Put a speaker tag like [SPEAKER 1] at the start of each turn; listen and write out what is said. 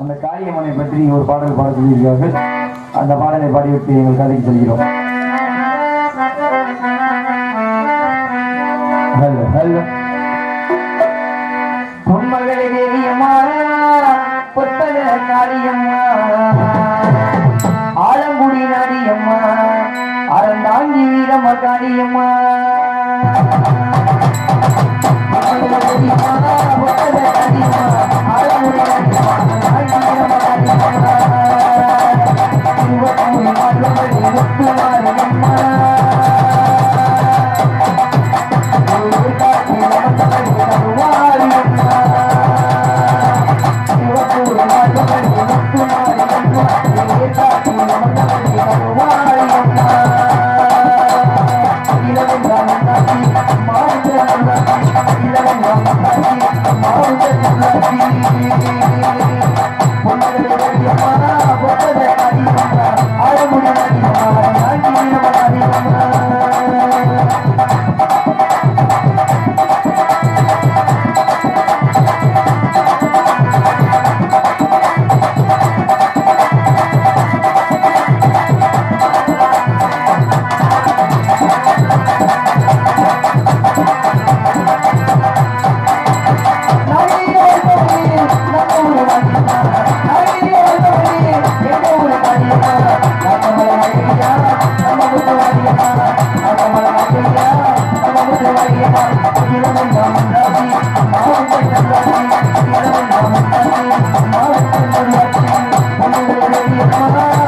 [SPEAKER 1] அந்த காளியம்மனை பற்றி ஒரு பாடல் பாட சொல்லியிருக்கிறார்கள் அந்த பாடலை பாடிவிட்டு எங்கள் கதைக்கு செல்கிறோம். Hello hello. பொன்மகளே தேவியம்மா பொற்பத காளியம்மா ஆலங்குடி நாடியம்மா அறந்தாங்கி வீரம காளியம்மா. மாரியம்மன் முத்துமாரியம்மா. Thank you.